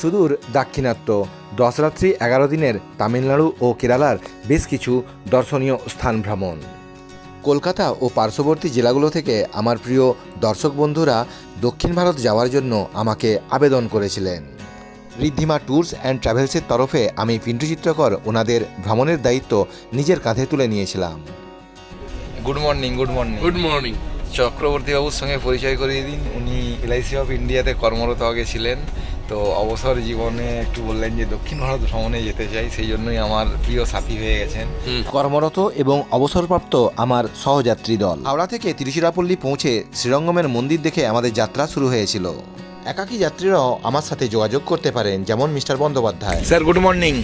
সুদূর দাক্ষিণাত্য। দশ রাত্রি এগারো দিনের তামিলনাড়ু ও কেরালার বেশ কিছু দর্শনীয় স্থান ভ্রমণ। কলকাতা ও পার্শ্ববর্তী জেলাগুলো থেকে আমার প্রিয় দর্শক বন্ধুরা দক্ষিণ ভারত যাওয়ার জন্য আমাকে আবেদন করেছিলেন। ঋদ্ধিমা ট্যুরস অ্যান্ড ট্রাভেলসের তরফে আমি পিন্টু চিত্রকর ওনাদের ভ্রমণের দায়িত্ব নিজের কাঁধে তুলে নিয়েছিলাম। Good morning good morning good morning Chakraborty বাবুর সঙ্গে পরিচয় করিয়ে দিন। উনি এলআইসি অফ ইন্ডিয়াতে কর্মরত আগে ছিলেন। তো অবসর জীবনে একটু বললেন যে দক্ষিণ ভারত ভ্রমণে যেতে চাই সেই জন্যই আমার প্রিয় সাথী হয়ে গেছেন। কর্মরত এবং অবসরপ্রাপ্ত আমার সহযাত্রী দল। হাওড়া থেকে তিরুচিরাপল্লী পৌঁছে শ্রীরঙ্গমের মন্দির দেখে আমাদের যাত্রা শুরু হয়েছিল। একাকী যাত্রীরাও আমার সাথে যোগাযোগ করতে পারেন যেমন mister Bandyopadhyay. Sir good morning.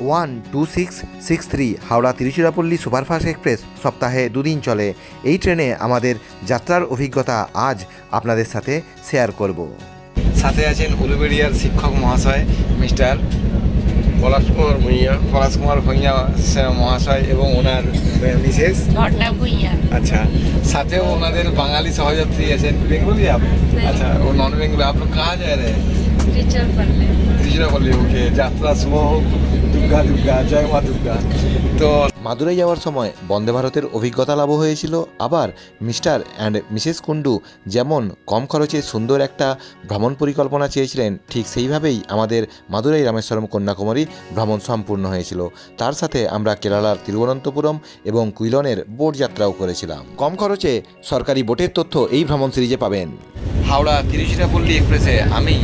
One two six six three Howrah Tiruchirappalli superfast express সপ্তাহে দুদিন চলে। এই ট্রেনে আমাদের যাত্রার অভিজ্ঞতা আজ আপনাদের সাথে শেয়ার করব। সাথে আছেন উলুবেড়িয়ার শিক্ষক মহাশয় মিস্টার পলাশ কুমার ভূঁইয়া পলাশ কুমার ভূঁইয়া মহাশয় এবং ওনার মিসেস। ঘটনা আচ্ছা সাথে ওনাদের বাঙালি সহযাত্রী আছেন। বেঙ্গলি আপ? হ্যাঁ। আচ্ছা ও নন বেঙ্গলি আপ কাজ আছে রে টিচার ওকে যাত্রা শুভ হোক। দুর্গা দুর্গা জয় মা দুর্গা। তো মাদুরাই যাওয়ার সময় বন্দে ভারতের অভিজ্ঞতা লাভ হয়েছিল। আবার মিস্টার অ্যান্ড মিসেস কুন্ডু যেমন কম খরচে সুন্দর একটা ভ্রমণ পরিকল্পনা চেয়েছিলেন, ঠিক সেইভাবেই আমাদের মাদুরাই রামেশ্বরম কন্যাকুমারী ভ্রমণ সম্পূর্ণ হয়েছিল। তার সাথে আমরা কেরালার তিরুবনন্তপুরম এবং কুইলনের বোট যাত্রাও করেছিলাম। কম খরচে সরকারি বোটের তথ্য এই ভ্রমণ সিরিজে পাবেন। হাওড়া তিরুচিরাপল্লী এক্সপ্রেসে আমি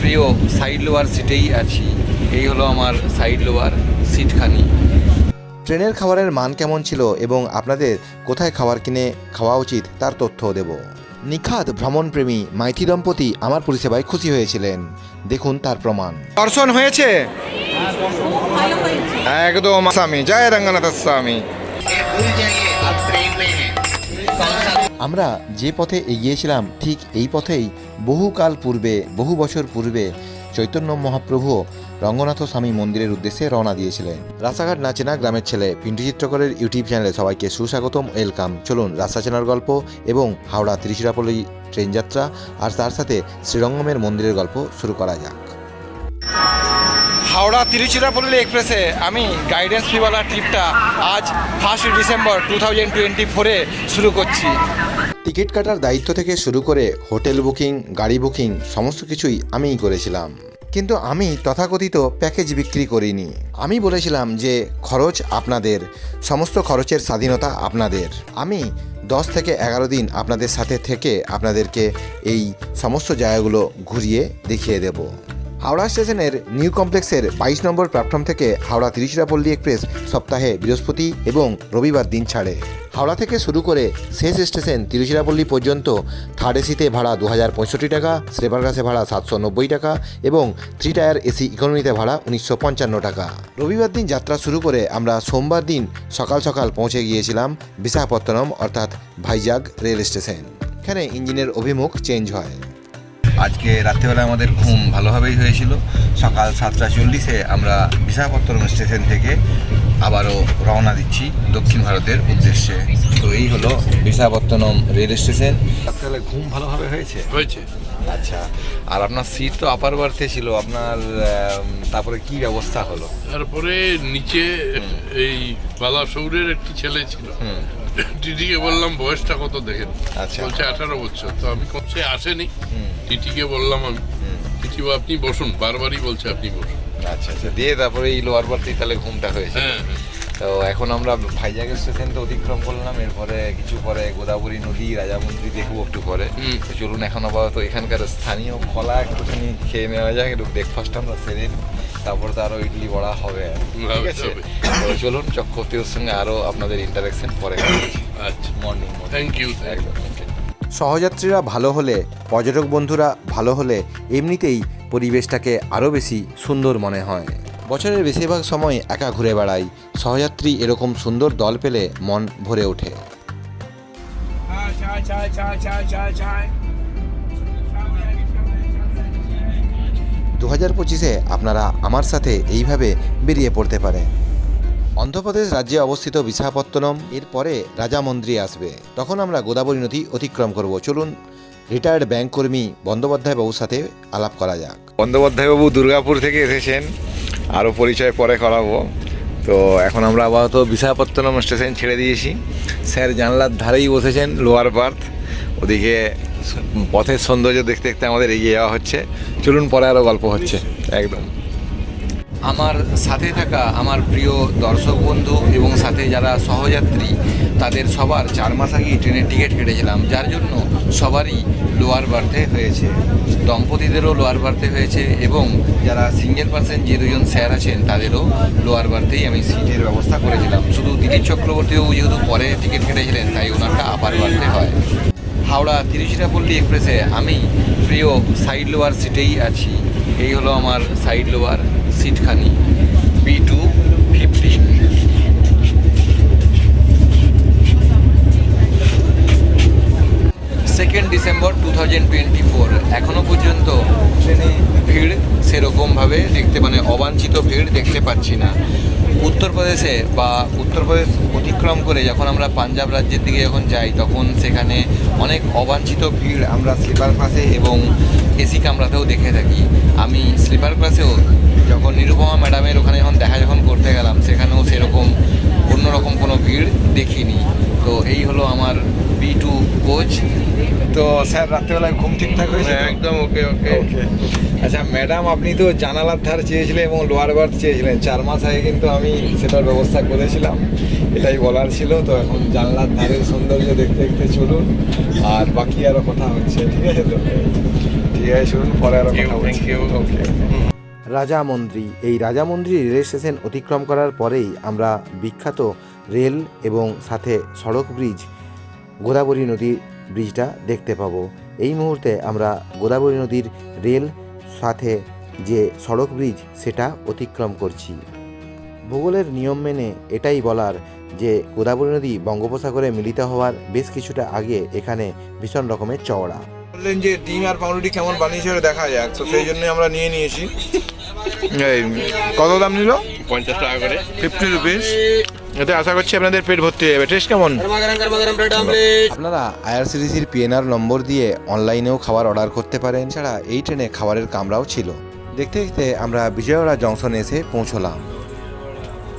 প্রিয় সাইড লোয়ার সিটেই আছি। এই হলো আমার সাইড লোয়ার সিটখানি। ট্রেনের খাবারের মান কেমন ছিল এবং আপনাদের কোথায় খাবার কিনে খাওয়া উচিত তার তথ্য দেব। নিখাত ভ্রমণপ্রেমী মাইথি দম্পতি আমার পরিষেবায় খুশি হয়েছিলেন। দেখুন তার প্রমাণ। দর্শন হয়েছে? একদম স্বামী জয় রঙ্গনাথ স্বামী আমরা যে পথে এগিয়েছিলাম ঠিক এই পথেই বহুকাল পূর্বে বহু বছর পূর্বে চৈতন্য মহাপ্রভু রঙ্গনাথ স্বামী মন্দিরের উদ্দেশ্যে রওনা দিয়েছিলেন। রাস্তাঘাট না চেনা গ্রামের ছেলে পিন্টু চিত্রকরের ইউটিউব চ্যানেলে সবাইকে সুস্বাগতম ওয়েলকাম। চলুন রাস্তা চেনার গল্প এবং হাওড়া তিরুচিরাপল্লী ট্রেন যাত্রা আর তার সাথে শ্রীরঙ্গমের মন্দিরের গল্প শুরু করা যাক। হাওড়া তিরুচিরাপল্লী এক্সপ্রেসে আমি গাইডেন্স ফিওয়ালা ট্রিপটা আজ first December two thousand twenty ফোরে শুরু করছি। টিকিট কাটার দায়িত্ব থেকে শুরু করে হোটেল বুকিং গাড়ি বুকিং সমস্ত কিছুই আমিই করেছিলাম। কিন্তু আমি তথাকথিত প্যাকেজ বিক্রি করিনি। আমি বলেছিলাম যে খরচ আপনাদের, সমস্ত খরচের স্বাধীনতা আপনাদের। আমি দশ থেকে এগারো দিন আপনাদের সাথে থেকে আপনাদেরকে এই সমস্ত জায়গাগুলো ঘুরিয়ে দেখিয়ে দেব। হাওড়া স্টেশনের নিউ কমপ্লেক্সের বাইশ নম্বর প্ল্যাটফর্ম থেকে হাওড়া তিরুচিরাপল্লী এক্সপ্রেস সপ্তাহে বৃহস্পতি এবং রবিবার দিন ছাড়ে। হাওড়া থেকে শুরু করে শেষ স্টেশন তিরুচিরাপল্লী পর্যন্ত থার্ড এসিতে ভাড়া দু হাজার পঁয়ষট্টি টাকা স্লিপার ক্লাসে ভাড়া সাতশো নব্বই টাকা এবং থ্রি টায়ার এসি ইকোনমিতে ভাড়া উনিশশো পঞ্চান্ন টাকা। রবিবার দিন যাত্রা শুরু করে আমরা সোমবার দিন সকাল সকাল পৌঁছে গিয়েছিলাম বিশাখাপত্তনম, অর্থাৎ ভাইজাগ রেল স্টেশন। এখানে ইঞ্জিনের অভিমুখ চেঞ্জ হয়। আজকে রাত্রেবেলা আমাদের ঘুম ভালোভাবেই হয়েছিল। সকাল সাতটা চল্লিশে আমরা বিশাখাপত্তনম স্টেশন থেকে আবারও রওনা দিচ্ছি দক্ষিণ ভারতের উদ্দেশ্যে। তো এই হলো বিশাখাপত্তনম রেল স্টেশন। তাহলে ঘুম ভালোভাবে হয়েছে? হয়েছে। আচ্ছা আর আপনার সিট তো আপার বার্থে ছিল আপনার তারপরে কি ব্যবস্থা হলো? তারপরে নিচে এই বালাসৌরের একটি ছেলে ছিল। টিটিকে বললাম বয়সটা কত দেখেন? আচ্ছা। বলছে আঠারো বছর। তো আমি কম সে আসেনি টিটিকে বললাম আমি টিটি আপনি বসুন বারবারই বলছে আপনি বসুন। আচ্ছা আচ্ছা দিয়ে তারপরে এই লোয়ার বার্থেই তাহলে ঘুমটা হয়েছে। হ্যাঁ হ্যাঁ। তো এখন আমরা ভাইজাগ স্টেশন তো অতিক্রম করলাম এরপরে কিছু পরে গোদাবরী নদী রাজামন্দির দেখব একটু পরে। তো চলুন এখন আপাতত এখানকার স্থানীয় কলা একটুখানি খেয়ে নেওয়া যাক একটু ব্রেকফাস্ট আমরা সেরে তারপর তো আরও ইডলি বড়া হবে ঠিক আছে। তো চলুন চক্রবর্তীর সঙ্গে আরও আপনাদের ইন্টারাকশন পরে আচ্ছা। মর্নিং থ্যাংক ইউ একদম। সহযাত্রীরা ভালো হলে পর্যটক বন্ধুরা ভালো হলে এমনিতেই পরিবেশটাকে আরও বেশি সুন্দর মনে হয়। বছরের বেশিরভাগ সময় একা ঘুরে বেড়াই, সহযাত্রী এরকম সুন্দর দল পেলে মন ভরে ওঠে. দু হাজার পঁচিশে আপনারা আমার সাথে এইভাবে বেরিয়ে পড়তে পারেন। অন্ধ্রপ্রদেশ রাজ্যে অবস্থিত বিশাখাপত্তনম, এরপরে রাজা মন্দিরে আসবে। তখন আমরা গোদাবরী নদী অতিক্রম করব। চলুন রিটায়ার্ড ব্যাংক কর্মী বন্দ্যোপাধ্যায় বাবুর সাথে আলাপ করা যাক। বন্দ্যোপাধ্যায় বাবু দুর্গাপুর থেকে এসেছেন আরও পরিচয় পরে করাবো। তো এখন আমরা আপাতত বিশাখাপত্তনম স্টেশন ছেড়ে দিয়েছি। স্যার জানলার ধারেই বসেছেন লোয়ার বার্থ ওদিকে পথের সৌন্দর্য দেখতে দেখতে আমাদের এগিয়ে যাওয়া হচ্ছে। চলুন পরে আরও গল্প হচ্ছে। একদম। আমার সাথে থাকা আমার প্রিয় দর্শক বন্ধু এবং সাথে যারা সহযাত্রী তাদের সবার চার মাস আগেই ট্রেনের টিকিট কেটেছিলাম, যার জন্য সবারই লোয়ার বার্থে হয়েছে। দম্পতিদেরও লোয়ার বার্থে হয়েছে এবং যারা সিঙ্গেল পার্সন যে দুজন স্যার আছেন, তাদেরও লোয়ার বার্থেই আমি সিটের ব্যবস্থা করেছিলাম। শুধু দিলীপ চক্রবর্তীও যেহেতু পরে টিকিট কেটেছিলেন, তাই ওনারটা আপার বার্থে হয়। হাওড়া তিরুচিরাপল্লী এক্সপ্রেসে আমি প্রিয় সাইড লোয়ার সিটেই আছি। এই হলো আমার side lower সিটখানি B two fifteen second December two thousand twenty four এখনও পর্যন্ত ট্রেনে ভিড় সেরকমভাবে দেখতে মানে অবাঞ্ছিত ভিড় দেখতে পাচ্ছি না। উত্তরপ্রদেশে বা উত্তরপ্রদেশ অতিক্রম করে যখন আমরা পাঞ্জাব রাজ্যের দিকে যখন যাই, তখন সেখানে অনেক অবাঞ্ছিত ভিড় আমরা স্লিপার ক্লাসে এবং এসি কামরাতেও দেখে থাকি। আমি স্লিপার ক্লাসেও যখন নিরুপমা ম্যাডামের ওখানে যখন দেখা যখন করতে গেলাম, সেখানেও সেরকম অন্যরকম কোনো ভিড় দেখিনি। তো এই হলো আমার বি টু কোচ তো স্যার রাত্রেবেলায় ঘুম ঠিকঠাক হয়েছে একদম ওকে ওকে। ওকে। আচ্ছা ম্যাডাম আপনি তো জানালার ধার চেয়েছিলেন এবং লোয়ার বার্থ চেয়েছিলেন। চার মাস আগে কিন্তু আমি সেটার ব্যবস্থা করেছিলাম এটাই বলার ছিল। তো এখন জানলার ধারের সৌন্দর্য দেখতে দেখতে চলুন আর বাকি আরও কথা হচ্ছে ঠিক আছে তো? ঠিক আছে চলুন পরে আরও কথা ইউ ওকে রাজামন্দ্রী এই রাজামন্দ্রী রেল স্টেশন অতিক্রম করার পরেই আমরা বিখ্যাত রেল এবং সাথে সড়ক ব্রিজ গোদাবরী নদীর ব্রিজটা দেখতে পাবো। এই মুহূর্তে আমরা গোদাবরী নদীর রেল সাথে যে সড়ক ব্রিজ সেটা অতিক্রম করছি। ভূগোলের নিয়ম মেনে এটাই বলার যে গোদাবরী নদী বঙ্গোপসাগরে মিলিত হওয়ার বেশ কিছুটা আগে এখানে ভীষণ রকমের চওড়া। বললেন যে ডিম আর পাউরুটি কেমন বানিয়েছে দেখা যাক তো সেই জন্য আমরা নিয়ে নিয়েছি। কত দাম নিল? পঞ্চাশ টাকা করে। Fifty rupees. এতে আশা করছি আপনাদের পেট ভর্তি হয়ে যাবে। টেস্ট কেমন? আপনারা আইআরসিটিসির পিএনআর নম্বর দিয়ে অনলাইনেও খাবার অর্ডার করতে পারেন। ছাড়া এই ট্রেনে খাবারের কামরাও ছিল। দেখতে দেখতে আমরা বিজয়ওয়াড়া জংশনে এসে পৌঁছলাম।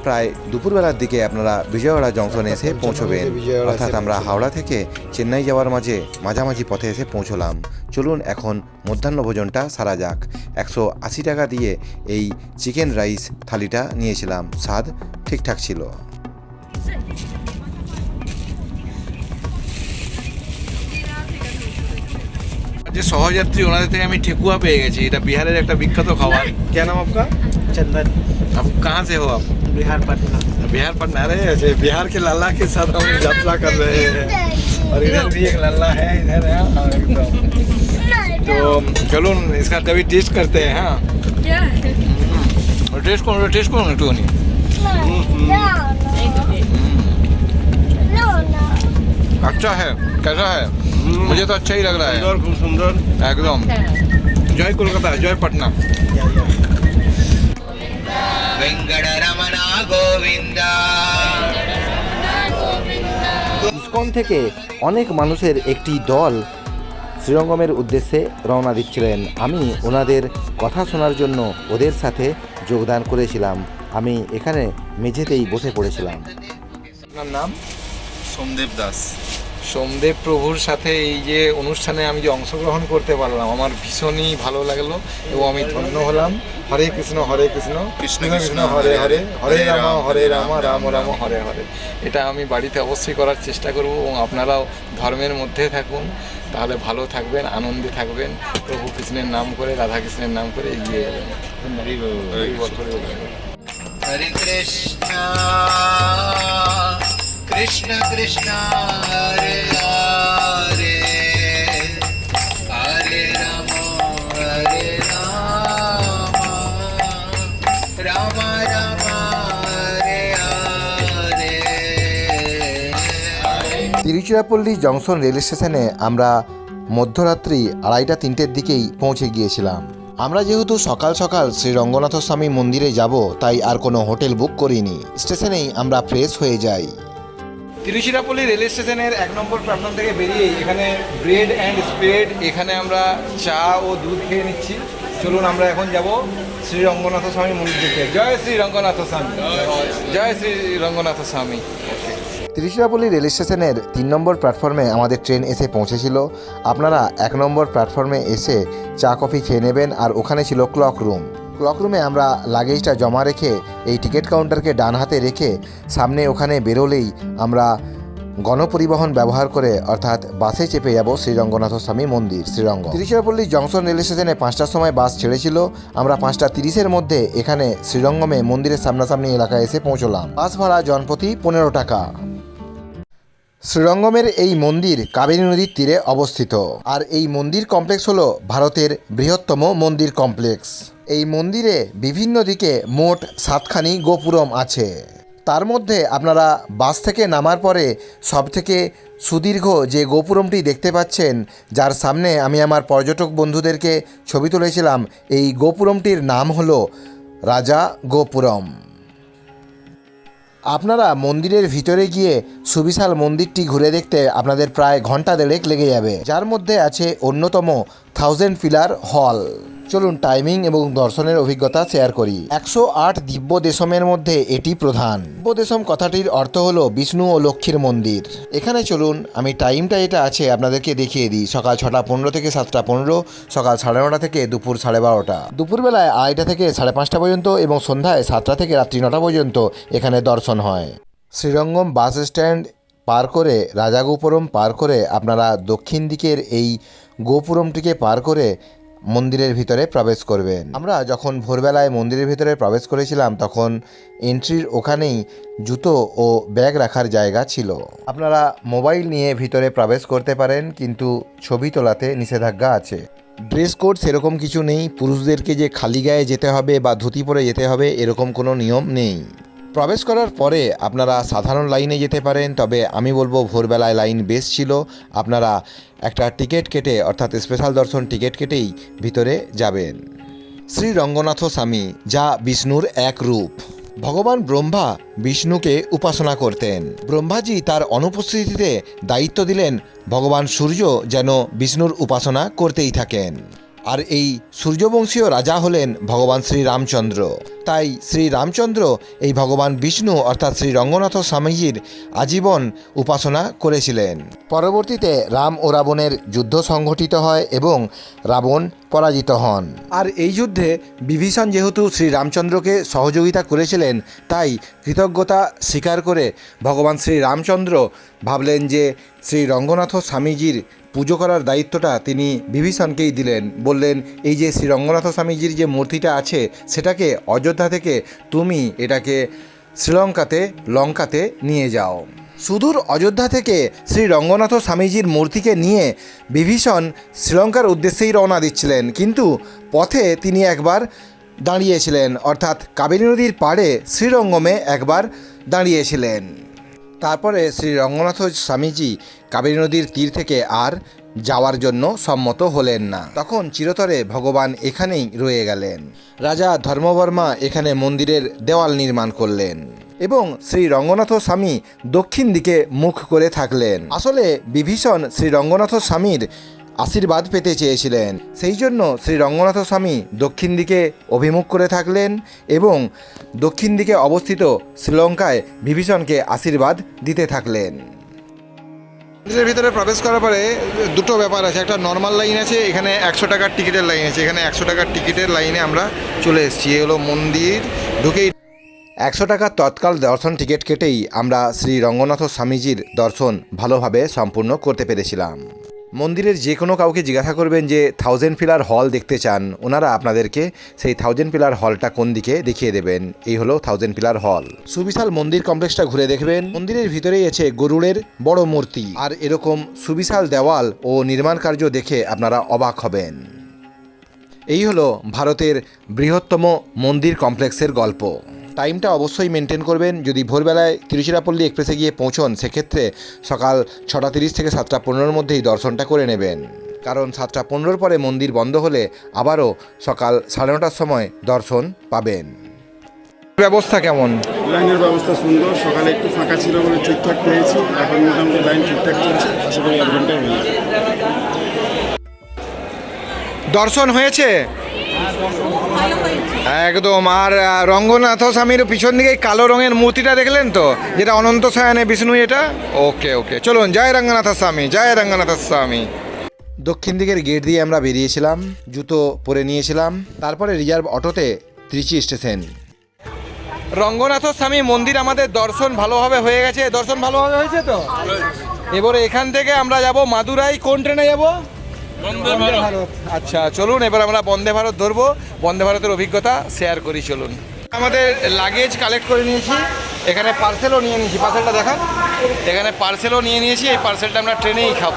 প্রায় দুপুরবেলার দিকে আপনারা বিজয়ওয়াড়া জংশনে এসে পৌঁছবেন। অর্থাৎ আমরা হাওড়া থেকে চেন্নাই যাওয়ার মাঝে মাঝামাঝি পথে এসে পৌঁছলাম। চলুন এখন মধ্যাহ্ন ভোজনটা সারা যাক। একশো আশি টাকা দিয়ে এই চিকেন রাইস থালিটা নিয়েছিলাম। স্বাদ ঠিকঠাক ছিল। যে সহযাত্রী ওনাদের থেকে আমি ঠেকুয়া পেয়ে গেছি এটা বিহারের একটা বিখ্যাত খাবার क्या नाम आपका चंदन आप कहाँ से हो आप बिहार पटना बिहार पटना रहे ऐसे बिहार के लल्ला के साथ हम यात्रा कर रहे हैं और इधर भी एक लल्ला है इधर है हाँ, एकदम तो चलो इसका कभी टेस्ट करते हैं हाँ क्या है और टेस्ट कौन टेस्ट कौन टोनी अच्छा है कैसा है मुझे तो अच्छा ही लग रहा है সুন্দর খুব সুন্দর एकदम जय कोलकाता जय पटना ইস্কন থেকে অনেক মানুষের একটি দল শ্রীরঙ্গমের উদ্দেশ্যে রওনা দিচ্ছিলেন আমি ওনাদের কথা শোনার জন্য ওদের সাথে যোগদান করেছিলাম আমি এখানে মেঝেতেই বসে পড়েছিলাম আপনার নাম সোমদেব দাস। সোমদেব প্রভুর সাথে এই যে অনুষ্ঠানে আমি যে অংশগ্রহণ করতে পারলাম আমার ভীষণই ভালো লাগল এবং আমি ধন্য হলাম। হরে কৃষ্ণ হরে কৃষ্ণ। কৃষ্ণ কৃষ্ণ হরে হরে হরে। রাম হরে রাম রাম। রাম হরে হরে। এটা আমি বাড়িতে অবশ্যই করার চেষ্টা করব এবং আপনারাও ধর্মের মধ্যে থাকুন। তাহলে ভালো থাকবেন আনন্দে থাকবেন। প্রভু কৃষ্ণের নাম করে রাধা কৃষ্ণের নাম করে এগিয়ে যাবেন। হরি কৃষ্ণ। কৃষ্ণ কৃষ্ণ, হরে জংশন রেল স্টেশনে আমরা মধ্যরাত্রি আড়াইটা তিনটের দিকেই পৌঁছে গিয়েছিলাম। আমরা যেহেতু সকাল সকাল শ্রী রঙ্গনাথ স্বামী মন্দিরে যাব, তাই আর কোনো হোটেল বুক করিনি। স্টেশনেই আমরা ফ্রেশ হয়ে যাই। তিরুচিরাপল্লী রেল স্টেশনের এক নম্বর প্ল্যাটফর্ম থেকে বেরিয়ে এখানে ব্রেড অ্যান্ড স্প্রেড, এখানে আমরা চা ও দুধ খেয়ে নিচ্ছি। চলুন আমরা এখন যাব শ্রী রঙ্গনাথ স্বামী মন্দির দেখতে। জয় শ্রী রঙ্গনাথ স্বামী। জয় শ্রী রঙ্গনাথ স্বামী। তিরুচিরাপল্লী রেল স্টেশনের তিন নম্বর প্ল্যাটফর্মে আমাদের ট্রেন এসে পৌঁছেছিল। আপনারা এক নম্বর প্ল্যাটফর্মে এসে চা কফি খেয়ে নেবেন আর ওখানে ছিল ক্লক রুম। ক্লক রুমে আমরা লাগেজটা জমা রেখে এই টিকিট কাউন্টারকে ডান হাতে রেখে সামনে ওখানে বেরোলেই আমরা গণপরিবহন ব্যবহার করে অর্থাৎ বাসে চেপে যাব শ্রীরঙ্গনাথ স্বামী মন্দির, শ্রীরঙ্গ। তিরুচিরাপল্লী জংশন রেল স্টেশনে পাঁচটার সময় বাস ছেড়েছিল। আমরা পাঁচটা তিরিশের মধ্যে এখানে শ্রীরঙ্গমে মন্দিরের সামনাসামনি এলাকায় এসে পৌঁছলাম। বাস ভাড়া জনপ্রতি পনেরো টাকা। শ্রীরঙ্গমের এই মন্দির কাবেরী নদীর তীরে অবস্থিত। আর এই মন্দির কমপ্লেক্স হলো ভারতের বৃহত্তম মন্দির কমপ্লেক্স। এই মন্দিরে বিভিন্ন দিকে মোট সাতখানি গোপুরম আছে। তার মধ্যে আপনারা বাস থেকে নামার পরে সবথেকে সুদীর্ঘ যে গোপুরমটি দেখতে পাচ্ছেন, যার সামনে আমি আমার পর্যটক বন্ধুদেরকে ছবি তুলেছিলাম, এই গোপুরমটির নাম হলো রাজা গোপুরম। আপনারা মন্দিরের ভিতরে গিয়ে সুবিশাল মন্দিরটি ঘুরে দেখতে আপনাদের প্রায় ঘণ্টা দেড়েক লেগে যাবে। যার মধ্যে আছে অন্যতম থাউজেন্ড পিলার হল চলুন টাইমিং এবং দর্শনের অভিজ্ঞতা শেয়ার করি। একশো আট দিব্য দেশমের মধ্যে এটি প্রধান। দিব্য দেশম কথাটির অর্থ হলো বিষ্ণু ও লক্ষ্মীর মন্দির। এখানে চলুন, আমি টাইমটা এটা আছে আপনাদেরকে দেখিয়ে দিই। সকাল ছটা পনেরো থেকে সাতটা পনেরো, সকাল সাড়ে নটা থেকে দুপুর সাড়ে বারোটা। দুপুরবেলায় আড়াইটা থেকে সাড়ে পাঁচটা পর্যন্ত এবং সন্ধ্যায় সাতটা থেকে রাত্রি নটা পর্যন্ত এখানে দর্শন হয়। শ্রীরঙ্গম বাস স্ট্যান্ড পার করে রাজা গোপুরম পার করে আপনারা দক্ষিণ দিকের এই গোপুরমটিকে পার করে মন্দিরের ভিতরে প্রবেশ করবেন। আমরা যখন ভোরবেলায় মন্দিরের ভিতরে প্রবেশ করেছিলাম, তখন এন্ট্রির ওখানেই জুতো ও ব্যাগ রাখার জায়গা ছিল। আপনারা মোবাইল নিয়ে ভিতরে প্রবেশ করতে পারেন, কিন্তু ছবি তোলাতে নিষেধাজ্ঞা আছে। ড্রেস কোড সেরকম কিছু নেই। পুরুষদেরকে যে খালি গায়ে যেতে হবে বা ধুতি পরে যেতে হবে, এরকম কোনো নিয়ম নেই। প্রবেশ করার পরে আপনারা সাধারণ লাইনে যেতে পারেন, তবে আমি বলব ভোরবেলায় লাইন বেশ ছিল। আপনারা একটা টিকিট কেটে, অর্থাৎ স্পেশাল দর্শন টিকিট কেটেই ভিতরে যাবেন। শ্রী রঙ্গনাথ স্বামী যা বিষ্ণুর এক রূপ। ভগবান ব্রহ্মা বিষ্ণুকে উপাসনা করতেন। ব্রহ্মাজি তার অনুপস্থিতিতে দায়িত্ব দিলেন, ভগবান সূর্য যেন বিষ্ণুর উপাসনা করতেই থাকেন। আর এই সূর্যবংশীয় রাজা হলেন ভগবান শ্রী রামচন্দ্র তাই শ্রী রামচন্দ্র এই ভগবান বিষ্ণু অর্থাৎ শ্রী রঙ্গনাথ স্বামীজির আজীবন উপাসনা করেছিলেন। পরবর্তীতে রাম ও রাবণের যুদ্ধ সংঘটিত হয় এবং রাবণ পরাজিত হন। আর এই যুদ্ধে বিভীষণ যেহেতু শ্রী রামচন্দ্রকে সহযোগিতা করেছিলেন, তাই কৃতজ্ঞতা স্বীকার করে ভগবান শ্রী রামচন্দ্র ভাবলেন যে শ্রী রঙ্গনাথ স্বামীজির পুজো করার দায়িত্বটা তিনি বিভীষণকেই দিলেন। বললেন, এই যে শ্রী রঙ্গনাথ স্বামীজির যে মূর্তিটা আছে, সেটাকে অযোধ্যা থেকে তুমি এটাকে শ্রীলঙ্কাতে, লঙ্কাতে নিয়ে যাও। সুদূর অযোধ্যা থেকে শ্রী রঙ্গনাথ স্বামীজির মূর্তিকে নিয়ে বিভীষণ শ্রীলঙ্কার উদ্দেশ্যেই রওনা দিচ্ছিলেন। কিন্তু পথে তিনি একবার দাঁড়িয়েছিলেন, অর্থাৎ কাবেরী নদীর পাড়ে শ্রীরঙ্গমে একবার দাঁড়িয়েছিলেন। তারপরে শ্রী রঙ্গনাথ স্বামীজি কাবেরী নদীর তীর থেকে আর যাওয়ার জন্য সম্মত হলেন না। তখন চিরতরে ভগবান এখানেই রয়ে গেলেন। রাজা ধর্মবর্মা এখানে মন্দিরের দেওয়াল নির্মাণ করলেন এবং শ্রী রঙ্গনাথ স্বামী দক্ষিণ দিকে মুখ করে থাকলেন। আসলে বিভীষণ শ্রী রঙ্গনাথ স্বামীর আশীর্বাদ পেতে চেয়েছিলেন। সেই জন্য শ্রী রঙ্গনাথ স্বামী দক্ষিণ দিকে অভিমুখ করে থাকলেন এবং দক্ষিণ দিকে অবস্থিত শ্রীলঙ্কায় বিভীষণকে আশীর্বাদ দিতে থাকলেন। মন্দিরের ভিতরে প্রবেশ করার পরে দুটো ব্যাপার আছে। একটা নর্মাল লাইন আছে, এখানে একশো টাকার টিকিটের লাইন আছে। এখানে একশো টাকার টিকিটের লাইনে আমরা চলে এসেছি। এ হলো মন্দির। ঢুকেই একশো টাকার তৎকাল দর্শন টিকিট কেটেই আমরা শ্রী রঙ্গনাথ স্বামীজির দর্শন ভালোভাবে সম্পূর্ণ করতে পেরেছিলাম। মন্দিরের যে কোনো কাউকে জিজ্ঞাসা করবেন যে থাউজেন্ড পিলার হল দেখতে চান? ওনারা আপনাদেরকে সেই থাউজেন্ড পিলার হলটা কোন দিকে দেখিয়ে দেবেন? এই হলো থাউজেন্ড পিলার হল সুবিশাল মন্দির কমপ্লেক্সটা ঘুরে দেখবেন। মন্দিরের ভিতরেই আছে গরুড়ের বড় মূর্তি। আর এরকম সুবিশাল দেওয়াল ও নির্মাণ কার্য দেখে আপনারা অবাক হবেন। এই হলো ভারতের বৃহত্তম মন্দির কমপ্লেক্সের গল্প। টাইমটা অবশ্যই মেনটেন করবেন। যদি ভোরবেলায় তিরুচিরাপল্লী এক্সপ্রেসে গিয়ে পৌঁছন সেক্ষেত্রে সকাল ছটা তিরিশ থেকে সাতটা পনেরোর মধ্যেই দর্শনটা করে নেবেন। কারণ সাতটা পনেরোর পরে মন্দির বন্ধ হলে আবারও সকাল সাড়ে নটার সময় দর্শন পাবেন। ব্যবস্থা কেমন? লাইনের ব্যবস্থা সুন্দর। সকালে একটু ফাঁকা ছিল বলে ঠিকঠাক পেয়েছি। এখন মোটামুটি লাইন ঠিকঠাক চলছে। আশা করি এক ঘন্টায় দর্শন হয়েছে? একদম আর রঙ্গনাথ স্বামীর পিছন দিকে কালো রঙের মূর্তিটা দেখলেন তো? যেটা অনন্ত সায়নে বিষ্ণু এটা? ওকে ওকে চলুন জয় রঙ্গনাথ স্বামী জয় রঙ্গনাথ স্বামী। দক্ষিণ দিকের গেট দিয়ে আমরা বেরিয়েছিলাম জুতো পরে নিয়েছিলাম তারপরে রিজার্ভ অটোতে ত্রিচি স্টেশন। রঙ্গনাথ স্বামী মন্দির আমাদের দর্শন ভালোভাবে হয়ে গেছে। দর্শন ভালোভাবে হয়েছে তো? এবারে এখান থেকে আমরা যাব মাদুরাই কোন ট্রেনে যাব? আচ্ছা চলুন এবার আমরা বন্দে ভারত ধরবো। বন্দে ভারতের অভিজ্ঞতা শেয়ার করি চলুন। আমাদের লাগেজ কালেক্ট করে নিয়েছি। এখানে পার্সেলও নিয়ে নিয়েছি। পার্সেলটা দেখান। এখানে পার্সেলও নিয়ে নিয়েছি। এই পার্সেলটা আমরা ট্রেনেই খাব।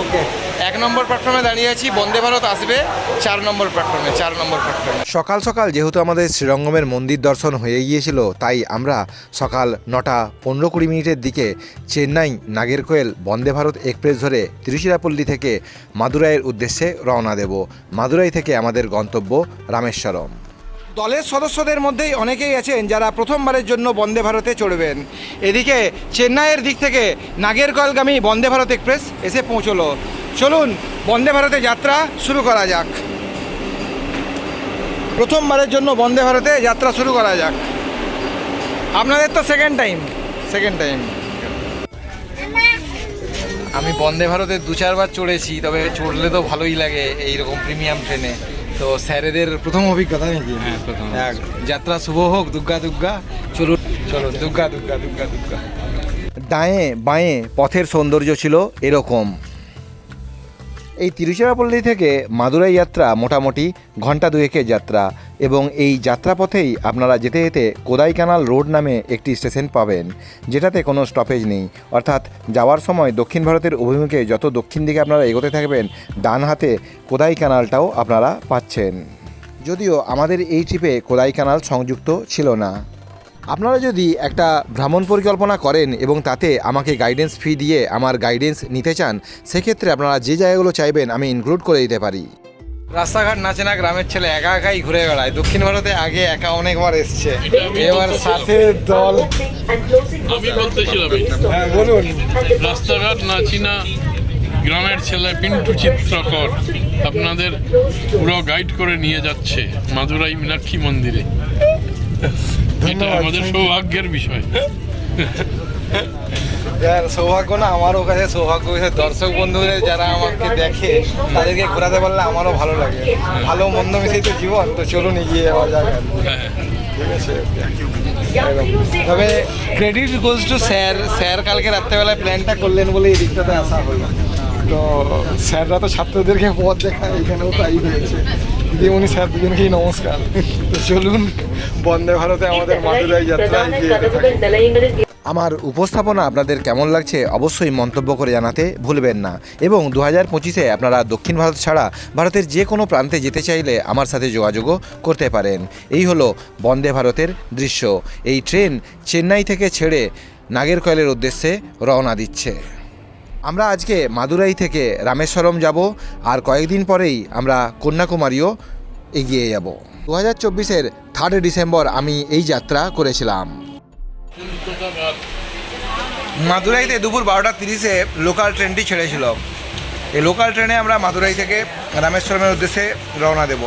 ওকে এক নম্বর প্ল্যাটফর্মে দাঁড়িয়ে আছি। বন্দে ভারত আসবে চার নম্বর প্ল্যাটফর্মে চার নম্বর প্ল্যাটফর্মে সকাল সকাল যেহেতু আমাদের শ্রীরঙ্গমের মন্দির দর্শন হয়ে গিয়েছিল তাই আমরা সকাল নটা পনেরো কুড়ি মিনিটের দিকে চেন্নাই নাগেরকোয়েল বন্দে ভারত এক্সপ্রেস ধরে তিরুচিরাপল্লী থেকে মাদুরাইয়ের উদ্দেশ্যে রওনা দেব। মাদুরাই থেকে আমাদের গন্তব্য রামেশ্বরম। দলের সদস্যদের মধ্যেই অনেকেই আছেন যারা প্রথমবারের জন্য বন্দে ভারতে চড়বেন। এদিকে চেন্নাইয়ের দিক থেকে নাগেরকলগামী বন্দে ভারত এক্সপ্রেস এসে পৌঁছলো। চলুন, বন্দে ভারতে যাত্রা শুরু করা যাক। প্রথমবারের জন্য বন্দে ভারতে যাত্রা শুরু করা যাক। আপনাদের তো সেকেন্ড টাইম সেকেন্ড টাইম আমি বন্দে ভারতে দু চারবার চড়েছি, তবে চড়লে তো ভালোই লাগে এইরকম প্রিমিয়াম ট্রেনে তো স্যারেদের প্রথম অভিজ্ঞতা নাকি? হ্যাঁ প্রথম যাত্রা শুভ হোক দুর্গা দুর্গা চলুন চলো দুর্গা দুর্গা দুর্গা দুর্গা ডায়ে বাঁয়ে পথের সৌন্দর্য ছিল এরকম। এই তিরুচিরাপল্লী থেকে মাদুরাই যাত্রা মোটামুটি ঘণ্টা দুয়েকের যাত্রা। এবং এই যাত্রাপথেই আপনারা যেতে যেতে কোদাইকানাল রোড নামে একটি স্টেশন পাবেন, যেটাতে কোনো স্টপেজ নেই। অর্থাৎ যাওয়ার সময় দক্ষিণ ভারতের অভিমুখে যত দক্ষিণ দিকে আপনারা এগোতে থাকবেন, ডান হাতে কোদাইকানালটাও আপনারা পাচ্ছেন। যদিও আমাদের এই ট্রিপে কোদাইকানাল সংযুক্ত ছিল না। আপনারা যদি একটা ভ্রমণ পরিকল্পনা করেন এবং তাতে আমাকে গাইডেন্স ফি দিয়ে আমার গাইডেন্স নিতে চান, সেক্ষেত্রে আপনারা যে জায়গাগুলো চাইবেন আমি ইনক্লুড করে দিতে পারি। রাস্তাঘাট নাচে না গ্রামের ছেলে একা একাই ঘুরে বেড়ায়। দক্ষিণ ভারতে আগে একা অনেকবার এসছে। এবার সাথে দল। আমি বলতেছিলাম। হ্যাঁ বলুন। রাস্তাঘাট নাচিনা গ্রামের ছেলে পিন্টু চিত্রকর আপনাদের পুরো গাইড করে নিয়ে যাচ্ছে মাদুরাই মীনাক্ষী মন্দিরে। এটা আমাদের সৌভাগ্যের বিষয়। সৌভাগ্য না আমারও কাছে সৌভাগ্য হয়েছে। দর্শক বন্ধুদের যারা আমাকে দেখে তাদেরকে ঘোরাতে পারলে আমারও ভালো লাগে। ভালো মন্দ মিশেই তো জীবন তো চলুন এগিয়ে যাওয়া যাক কি। হ্যাঁ ঠিক আছে? তবে credit goes to sir sir কালকে রাত্রেবেলায় প্ল্যানটা করলেন বলে এই দিকটাতে আসা হলো। তো স্যাররা তো ছাত্রদেরকে পথ দেখায় এখানেও তাই হয়েছে। দিদিমণি স্যার দুজনকেই নমস্কার। তো চলুন বন্দে ভারতে আমাদের মাদুরাই যাত্রা এগিয়ে। আমার উপস্থাপনা আপনাদের কেমন লাগছে অবশ্যই মন্তব্য করে জানাতে ভুলবেন না। এবং দু হাজার পঁচিশে আপনারা দক্ষিণ ভারত ছাড়া ভারতের যে কোনো প্রান্তে যেতে চাইলে আমার সাথে যোগাযোগও করতে পারেন। এই হলো বন্দে ভারতের দৃশ্য। এই ট্রেন চেন্নাই থেকে ছেড়ে নাগেরকয়েলের উদ্দেশ্যে রওনা দিচ্ছে। আমরা আজকে মাদুরাই থেকে রামেশ্বরম যাব, আর কয়েকদিন পরেই আমরা কন্যাকুমারীও এগিয়ে যাব। দু হাজার চব্বিশের থার্ড ডিসেম্বর আমি এই যাত্রা করেছিলাম। মাদুরাইতে দুপুর বারোটা তিরিশে লোকাল ট্রেনটি ছেড়েছিল। এই লোকাল ট্রেনে আমরা মাদুরাই থেকে রামেশ্বরমের উদ্দেশ্যে রওনা দেব।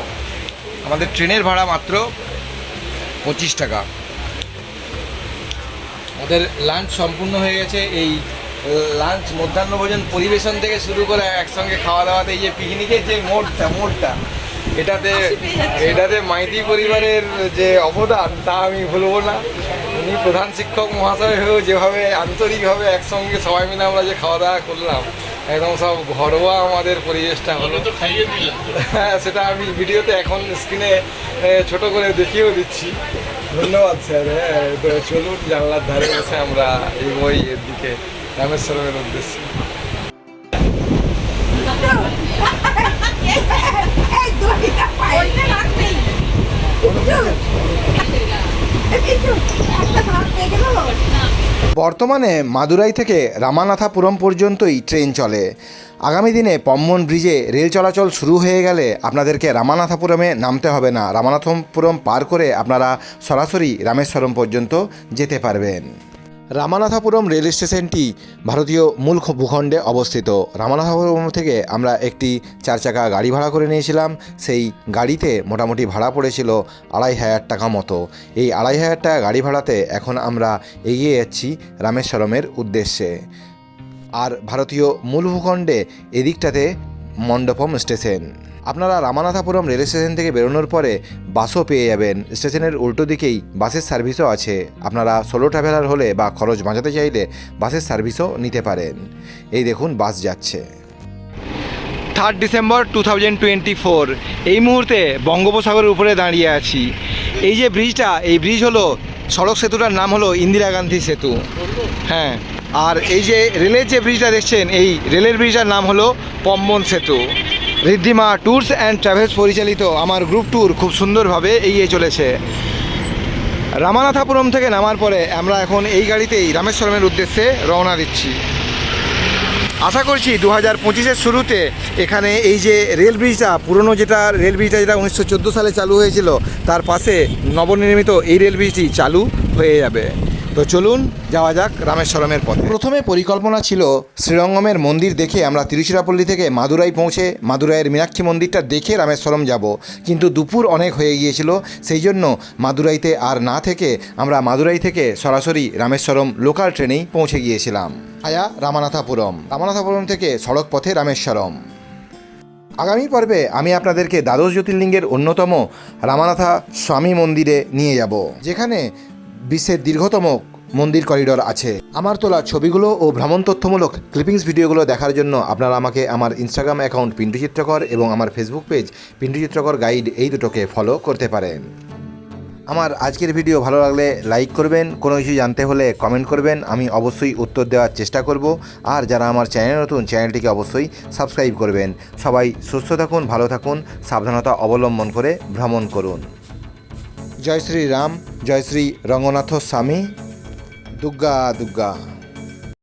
আমাদের ট্রেনের ভাড়া মাত্র পঁচিশ টাকা। আমাদের লাঞ্চ সম্পূর্ণ হয়ে গেছে। এই লাঞ্চ মধ্যাহ্নভোজন পরিবেশন থেকে শুরু করে একসঙ্গে খাওয়া দাওয়াতে এই যে পিকনিকের যে মোড়টা মোড়টা এটাতে এটাতে মাইতি পরিবারের যে অবদান তা আমি ভুলবো না। উনি প্রধান শিক্ষক মহাশয় হয়েও যেভাবে আন্তরিকভাবে একসঙ্গে সবাই মিলে আমরা যে খাওয়া দাওয়া করলাম একদম সব ঘরোয়া আমাদের পরিবেশটা হলো। হ্যাঁ সেটা আমি ভিডিওতে এখন স্ক্রিনে ছোট করে দেখিয়েও দিচ্ছি। ধন্যবাদ স্যার। হ্যাঁ চলুন জানলার ধারে বসে আমরা এগোই এর দিকে রামেশ্বরমের উদ্দেশ্যে। বর্তমানে মাদুরাই থেকে রামানাথাপুরম পর্যন্তই ট্রেন চলে। আগামী দিনে পম্বন ব্রিজে রেল চলাচল শুরু হয়ে গেলে আপনাদেরকে রামানাথাপুরমে নামতে হবে না। রামানাথপুরম পার করে আপনারা সরাসরি রামেশ্বরম পর্যন্ত যেতে পারবেন। রামানাথাপুরম রেল স্টেশনটি ভারতীয় মূল ভূখণ্ডে অবস্থিত। রামানাথাপুরম থেকে আমরা একটি চার চাকা গাড়ি ভাড়া করে নিয়েছিলাম। সেই গাড়িতে মোটামুটি ভাড়া পড়েছিল আড়াই হাজার টাকা মতো। এই আড়াই হাজার টাকা গাড়ি ভাড়াতে এখন আমরা এগিয়ে যাচ্ছি রামেশ্বরমের উদ্দেশ্যে। আর ভারতীয় মূল ভূখণ্ডে এদিকটাতে মণ্ডপম স্টেশন। আপনারা রামানাথাপুরম রেল স্টেশন থেকে বেরোনোর পরে বাসও পেয়ে যাবেন। স্টেশনের উল্টো দিকেই বাসের সার্ভিসও আছে। আপনারা সোলো ট্রাভেলার হলে বা খরচ বাঁচাতে চাইলে বাসের সার্ভিসও নিতে পারেন। এই দেখুন, বাস যাচ্ছে। Third December two thousand twenty four এই মুহূর্তে বঙ্গোপসাগরের উপরে দাঁড়িয়ে আছি। এই যে ব্রিজটা, এই ব্রিজ হলো সড়ক সেতুটার নাম হলো ইন্দিরা গান্ধী সেতু। হ্যাঁ আর এই যে রেলের যে ব্রিজটা দেখছেন, এই রেলের ব্রিজটার নাম হলো পম্বন সেতু। ঋদ্ধিমা ট্যুরস অ্যান্ড ট্রাভেলস পরিচালিত আমার গ্রুপ ট্যুর খুব সুন্দরভাবে এগিয়ে চলেছে। রামানাথাপুরম থেকে নামার পরে আমরা এখন এই গাড়িতেই রামেশ্বরমের উদ্দেশ্যে রওনা দিচ্ছি। আশা করছি দু হাজার পঁচিশের শুরুতে এখানে এই যে রেল ব্রিজটা, পুরনো যেটা রেল ব্রিজটা যেটা উনিশশো চোদ্দ সালে চালু হয়েছিল, তার পাশে নবনির্মিত এই রেল ব্রিজটি চালু হয়ে যাবে। তো চলুন যাওয়া যাক রামেশ্বরমের পথে। প্রথমে পরিকল্পনা ছিল শ্রীরঙ্গমের মন্দির দেখে আমরা তিরুচিরাপল্লী থেকে মাদুরাই পৌঁছে মাদুরাইয়ের মীনাক্ষী মন্দিরটা দেখে রামেশ্বরম যাব। কিন্তু দুপুর অনেক হয়ে গিয়েছিল, সেই জন্য মাদুরাইতে আর না থেকে আমরা মাদুরাই থেকে সরাসরি রামেশ্বরম লোকাল ট্রেনেই পৌঁছে গিয়েছিলাম। আয়া রামানাথাপুরম। রামানাথাপুরম থেকে সড়ক পথে রামেশ্বরম। আগামী পর্বে আমি আপনাদেরকে দ্বাদশ জ্যোতির্লিঙ্গের অন্যতম রামানাথা স্বামী মন্দিরে নিয়ে যাব, যেখানে বিশ্বের দীর্ঘতম মন্দির করিডোর আছে। আমার তোলা ছবিগুলো ও ভ্রমণ তথ্যমূলক ক্লিপিংস ভিডিওগুলো দেখার জন্য আপনারা আমাকে আমার ইনস্টাগ্রাম অ্যাকাউন্ট পিন্টু চিত্রকর এবং আমার ফেসবুক পেজ পিন্টু চিত্রকর গাইড এই দুটোকে ফলো করতে পারেন। আমার আজকের ভিডিও ভালো লাগলে লাইক করবেন, কোনো কিছু জানতে হলে কমেন্ট করবেন, আমি অবশ্যই উত্তর দেওয়ার চেষ্টা করব। আর যারা আমার চ্যানেল নতুন চ্যানেলটিকে অবশ্যই সাবস্ক্রাইব করবেন। সবাই সুস্থ থাকুন, ভালো থাকুন, সাবধানতা অবলম্বন করে ভ্রমণ করুন। জয় শ্রী রাম জয় শ্রী রঙ্গনাথ স্বামী। দুর্গা দুর্গা